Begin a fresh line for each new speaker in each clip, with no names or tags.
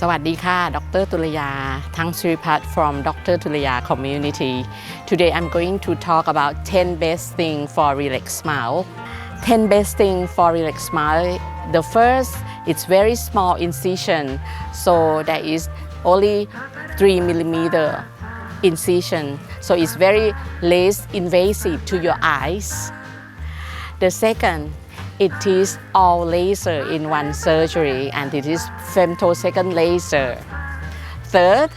สวัสดีค่ะ ดรตุลยา ทั้งสิริพัฒน์ from Dr. ตุลยา community today I'm going to talk about 10 best thing for relax smile 10 best thing for relax smile the first it's very small incision so there is only 3 millimeter incision so it's very less invasive to your eyes the second, it is all laser in one surgery and it is femtosecond laser. Third,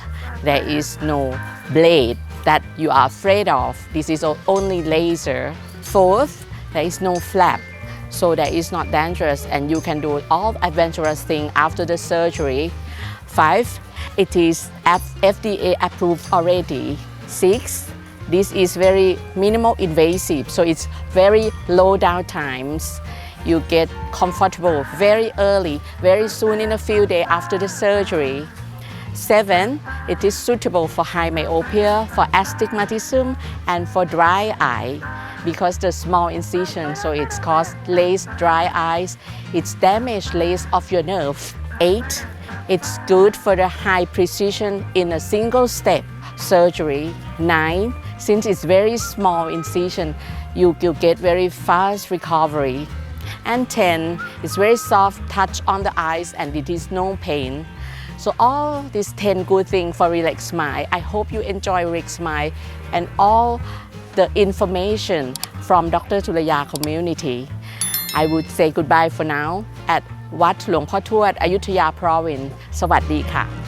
there is no blade that you are afraid of. This is only laser. Fourth, there is no flap. So that is not dangerous and you can do all adventurous things after the surgery. Five, it is FDA approved already. Six, this is very minimal invasive, so it's very low down times. You get comfortable very early, very soon in a few days after the surgery. Seven, it is suitable for high myopia, for astigmatism, and for dry eye because the small incision, so it's caused lace dry eyes. It's damaged lace of your nerve. Eight, it's good for the high precision in a single step surgery. Nine, since it's very small incision, you, you get very fast recovery And 10, it's very soft touch on the eyes and it is no pain. So all these 10 good things for Relax Smile, I hope you enjoy Relax Smile and all the information from Dr. Tulaya community. I would say goodbye for now at วัดหลวงพ่อทวดอยุธยา province สวัสดีค่ะ